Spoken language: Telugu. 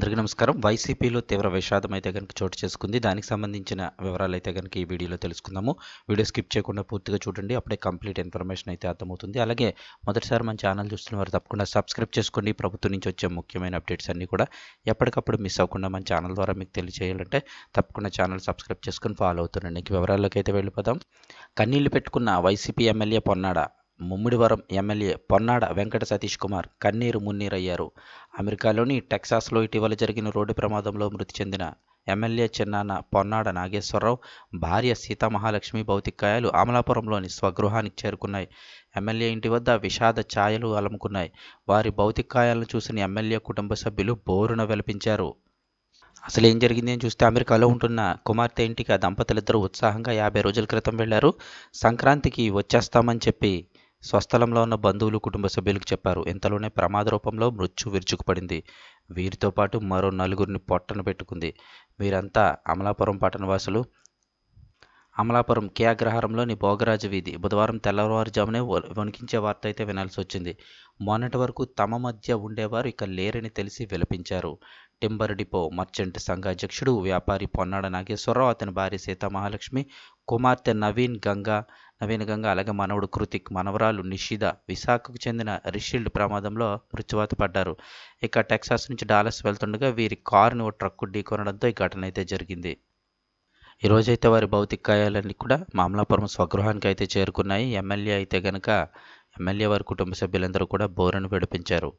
అందరికీ నమస్కారం. వైసీపీలో తీవ్ర విషాదం అయితే కనుక చోటు చేసుకుంది. దానికి సంబంధించిన వివరాలు అయితే కనుక ఈ వీడియోలో తెలుసుకుందాము. వీడియో స్కిప్ చేయకుండా పూర్తిగా చూడండి. అప్పుడే కంప్లీట్ ఇన్ఫర్మేషన్ అయితే అర్థమవుతుంది. అలాగే మొదటిసారి మన ఛానల్ చూస్తున్న వారు తప్పకుండా సబ్స్క్రైబ్ చేసుకోండి. ప్రభుత్వం నుంచి వచ్చే ముఖ్యమైన అప్డేట్స్ అన్నీ కూడా ఎప్పటికప్పుడు మిస్ అవ్వకుండా మన ఛానల్ ద్వారా మీకు తెలియజేయాలంటే తప్పకుండా ఛానల్ సబ్స్క్రైబ్ చేసుకొని ఫాలో అవుతుండండి. ఇంక వివరాల్లోకి అయితే వెళ్ళిపోదాం. కన్నీళ్ళు పెట్టుకున్న YCP MLA Ponnada Mummidivaram MLA Ponnada Venkata Satish Kumar కన్నీరు మున్నీరయ్యారు. అమెరికాలోని టెక్సాస్లో ఇటీవల జరిగిన రోడ్డు ప్రమాదంలో మృతి చెందిన ఎమ్మెల్యే చిన్నాన్న పొన్నాడ నాగేశ్వరరావు భార్య సీతామహాలక్ష్మి భౌతికాయాలు అమలాపురంలోని స్వగృహానికి చేరుకున్నాయి. ఎమ్మెల్యే ఇంటి వద్ద విషాద ఛాయలు అలముకున్నాయి. వారి భౌతికాయాలను చూసిన ఎమ్మెల్యే కుటుంబ సభ్యులు బోరున వెలపించారు. అసలు ఏం జరిగింది అని చూస్తే అమెరికాలో ఉంటున్న కుమార్తె ఇంటికి ఆ దంపతులిద్దరూ ఉత్సాహంగా యాభై రోజుల క్రితం వెళ్ళారు సంక్రాంతికి వచ్చేస్తామని చెప్పి స్వస్థలంలో ఉన్న బంధువులు కుటుంబ సభ్యులకు చెప్పారు. ఇంతలోనే ప్రమాద రూపంలో మృత్యు విరుచుకుపడింది. వీరితో పాటు మరో నలుగురిని పొట్టన పెట్టుకుంది. వీరంతా అమలాపురం పట్టణవాసులు అమలాపురం కే అగ్రహారంలోని భోగరాజు వీధి బుధవారం తెల్లవారుజామునే వణికించే వార్త అయితే వినాల్సి వచ్చింది మొన్నటి వరకు తమ మధ్య ఉండేవారు ఇక లేరని తెలిసి విలపించారు. టింబర్ డిపో మర్చెంట్ సంఘ అధ్యక్షుడు వ్యాపారి పొన్నాడ నాగేశ్వరరావు అతని భార్య సీతామహాలక్ష్మి కుమార్తె నవీన్ గంగా నవీన్ గంగా అలాగే మనవడు కృతిక్ మనవరాలు నిషిద విశాఖకు చెందిన రిషిల్డ్ ప్రమాదంలో మృత్యువాత పడ్డారు. ఇక టెక్సాస్ నుంచి డాలస్ వెళ్తుండగా వీరి కారుని ఓ ట్రక్కు ఢీకొనడంతో ఈ ఘటన అయితే జరిగింది. ఈరోజైతే వారి భౌతిక కాయాలన్నీ కూడా మామలాపురం స్వగృహానికి అయితే చేరుకున్నాయి. ఎమ్మెల్యే అయితే గనక ఎమ్మెల్యే వారి కుటుంబ సభ్యులందరూ కూడా బోరను విడిపించారు.